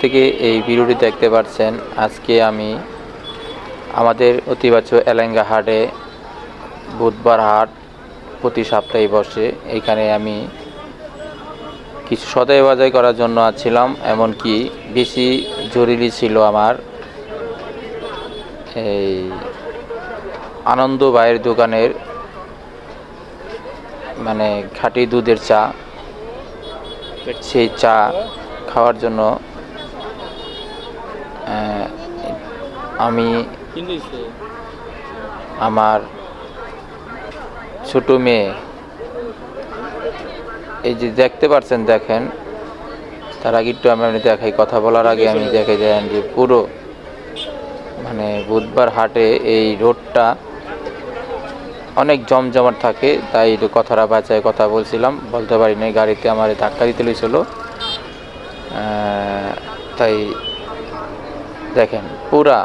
থেকে এই ভিডিওটি দেখতে পাচ্ছেন আজকে আমি আমাদের অতিবাচ্য এলেঙ্গা হাটে বুধবার হাট প্রতি সপ্তাহে বসে। এখানে আমি কিছু সদাই বাজাই করার জন্য আসছিলাম এমনকি বেশি জরুরি ছিল আমার এই আনন্দ ভাইয়ের দোকানের মানে খাঁটি দুধের চা, সেই চা খাওয়ার জন্য আমি আমার ছোট মেয়ে, এই যে দেখতে পারছেন, দেখেন, তার আগে একটু আমি দেখাই, কথা বলার আগে আমি দেখে দেন যে পুরো মানে বুধবার হাটে এই রোডটা অনেক জমজমাট থাকে, তাই একটু কথাটা বাঁচায় কথা বলছিলাম, বলতে পারি নাই গাড়িতে আমার ধাক্কা দিতে লইছিল তাই দেখেন, পুরা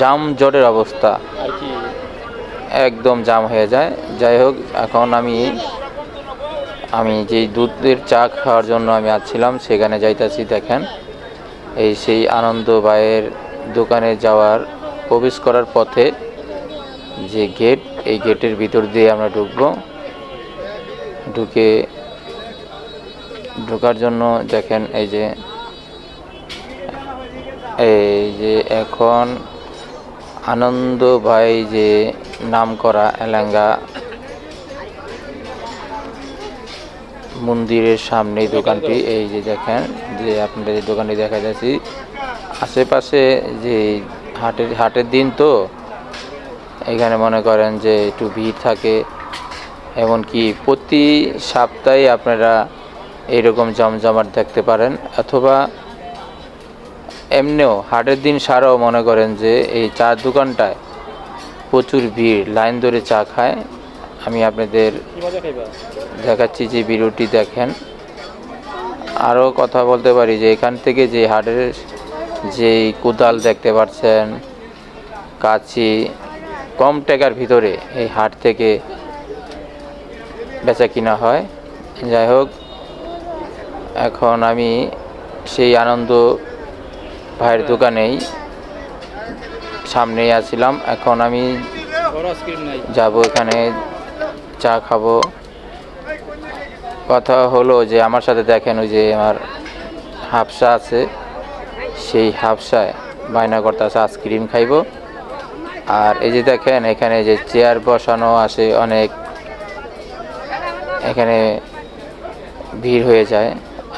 জাম জটের অবস্থা। একদম জাম হয়ে যায়। যাই হোক, এখন আমি আমি যেই দুধের চা খাওয়ার জন্য আমি আসছিলাম সেখানে যাইতাছি, দেখেন। এই সেই আনন্দ ভাইয়ের দোকানে যাওয়ার, প্রবেশ করার পথে যে গেট, এই গেটের ভিতর দিয়ে আমরা ঢুকবো। ঢুকে, ঢোকার জন্য দেখেন, এই যে এই যে এখন আনন্দ ভাই যে নাম করা এলাঙ্গা মন্দিরের সামনে দোকানটি, এই যে দেখেন, যে আপনাদের দোকানটি দেখা যাচ্ছে। আশেপাশে যে হাটের হাটের দিন তো, এখানে মনে করেন যে একটু ভিড় থাকে। এমনকি প্রতি সপ্তাহে আপনারা এইরকম জমজমাট দেখতে পারেন, অথবা এমনিও হাটের দিন সারাও মনে করেন যে এই চার দোকানটায় প্রচুর ভিড়, লাইন ধরে চা খায়। আমি আপনাদের দেখাচ্ছি যে ভিডিওটি দেখেন। আরও কথা বলতে পারি যে এখান থেকে যে হাটের যেই কোদাল দেখতে পাচ্ছেন, কাছি কম টাকার ভিতরে এই হাট থেকে বেচা কিনা হয়। যাই হোক, এখন আমি সেই আনন্দ ভাইয়ের দোকানেই সামনেই আছিলাম। এখন আমি যাব এখানে, চা খাব। কথা হলো যে আমার সাথে দেখেন ওই যে আমার হাফসা আছে, সেই হাফসায় বায়না করতেছে, আইসক্রিম খাইবো। আর এই যে দেখেন, এখানে যে চেয়ার বসানো আছে, অনেক এখানে ভিড় হয়ে যায়।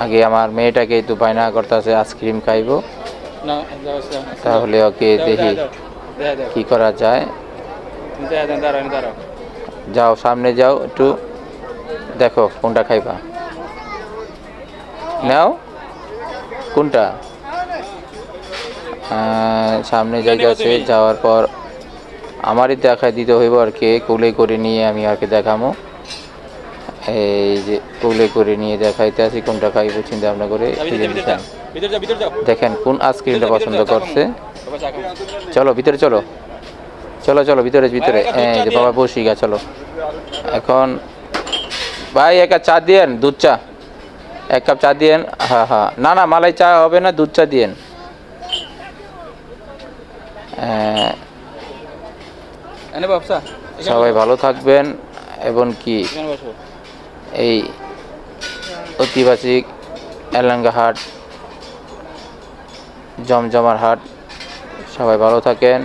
আগে আমার মেয়েটাকে তো বায়না করতেছে, আইসক্রিম খাইবো। তাহলে ওকে দেখি কি করা যায়। দেখা যাও সামনে যাও একটু দেখো কোনটা খাইবা। নাও। কোনটা? সামনে জায়গা আছে যাওয়ার পর আমারই দেখায় দিতে হইব আর কে কোলে করে নিয়ে আমি আর কে দেখামো। এই যে কোলে করে নিয়ে দেখাইতে আছি কোনটা খাইব চিন্তা ভাবনা করে দেখেন কোন আইসক্রিমটা পছন্দ করছে। চলো ভিতরে চলো। চলো চলো ভিতরে ভিতরে। চা যে বাবা বসি গা চলো। এখন ভাই এক কাপ চা দিয়েন দুধ চা। এক কাপ চা দিয়েন হ্যাঁ হ্যাঁ না না মালাই চা হবে না দুধ চা দিয়েন। সবাই ভালো থাকবেন এবং কি? এই ঐতিহাসিক এলাঙ্গা হাট জমজমার হাট। সবাই ভালো থাকেন।